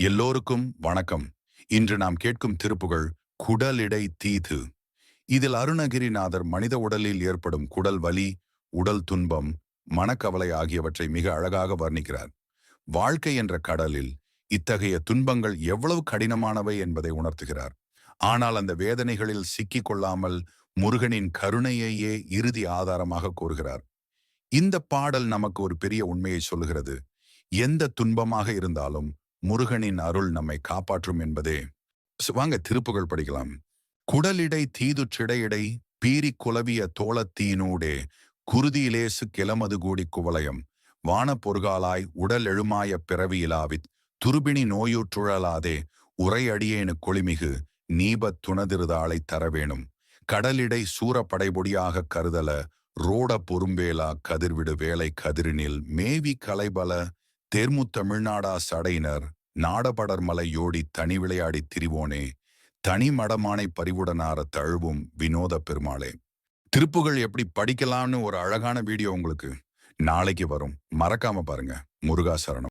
எல்லோருக்கும் வணக்கம். இன்று நாம் கேட்கும் திருப்புகள் குடலிடை தீது. இதில் அருணகிரிநாதர் மனித உடலில் ஏற்படும் குடல் வலி உடல் துன்பம் மனக்கவலை ஆகியவற்றை மிக அழகாக வர்ணிக்கிறார். வாழ்க்கை என்ற கடலில் இத்தகைய துன்பங்கள் எவ்வளவு கடினமானவை என்பதை உணர்த்துகிறார். ஆனால் அந்த வேதனைகளில் சிக்கிக் கொள்ளாமல் முருகனின் கருணையையே இறுதி ஆதாரமாக கூறுகிறார். இந்த பாடல் நமக்கு ஒரு பெரிய உண்மையை சொல்லுகிறது. எந்த துன்பமாக இருந்தாலும் முருகனின் அருள் நம்மை காப்பாற்றும் என்பதே. வாங்க திருப்புகள் படிக்கலாம். குடலிடை தீதுற்றிடையிடை பீரி குலவிய தோளத்தீனூடே குருதியிலேசு கிளமது கூடி குவலயம். வான பொருகாலாய் உடல் எழுமாய பிறவியிலாவித் துருபிணி நோயுற்றுழலாதே உரையடியேனு கொளிமிகு நீபத் துணதிருதாளை தரவேணும். கடலிடை சூரப்படைபொடியாக கருதல ரோட பொறும்பேலா கதிர்விடு வேலை கதிரினில் மேவி கலைபல தேர்மு தமிழ்நாடா சடையினர் நாடபடர்மலை யோடி தனி விளையாடி திரிவோனே தனி மடமானை பறிவுடனார தழுவும் வினோத பெருமாளே. திருப்புகள் எப்படி படிக்கலாம்னு ஒரு அழகான வீடியோ உங்களுக்கு. நாளைக்கு வரும். மறக்காம பாருங்க. முருகாசரணம்